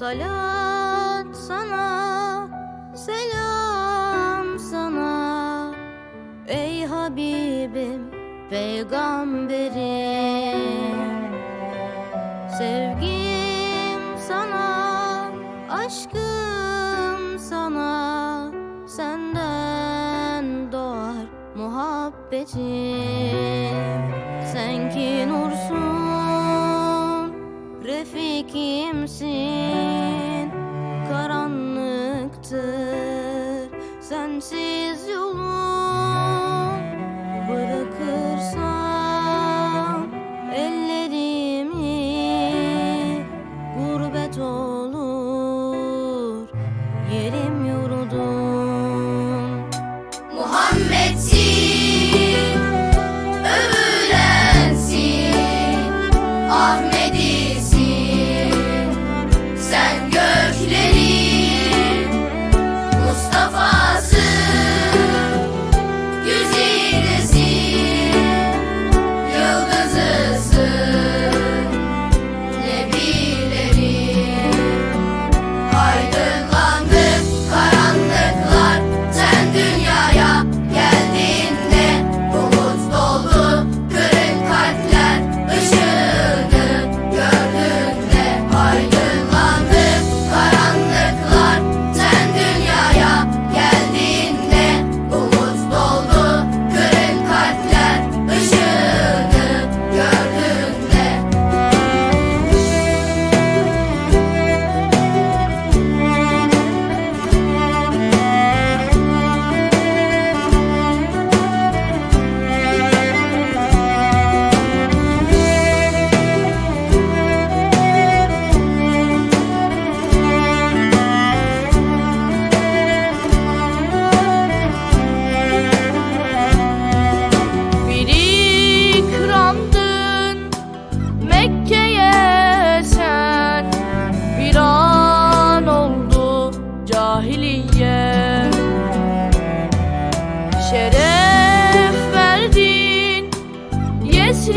Salat sana, selam sana. Ey Habibim, peygamberim Sevgim sana, aşkım sana. Senden doğar muhabbetim. Sen ki nursun, refikimsin see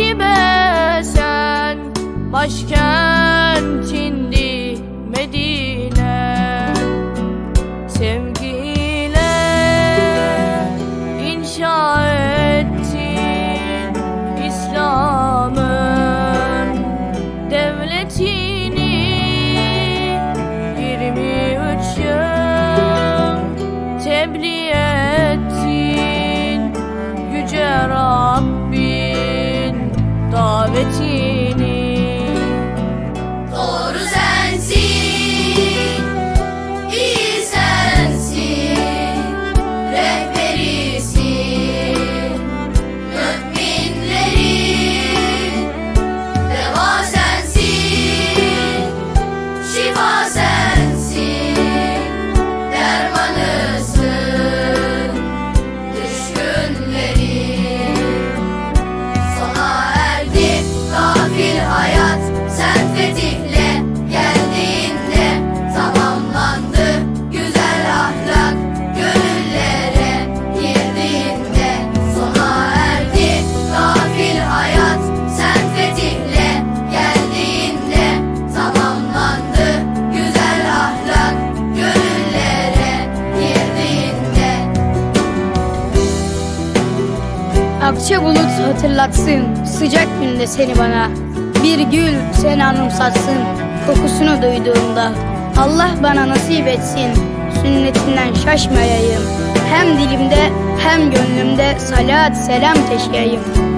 Yesrib'e sen? Başkentindi Medine. Sevgiyle inşa ettin İslam'ın devletini 23 yıl tebliğ ettin. Yüce Rabbin davetçi Akça bulut hatırlatsın. Sıcak günde seni bana. Bir gül seni anımsatsın. Kokusunu duyduğumda Allah bana nasip etsin. Sünnetinden şaşmayayım. Hem dilimde hem gönlümde salat selam taşıyayım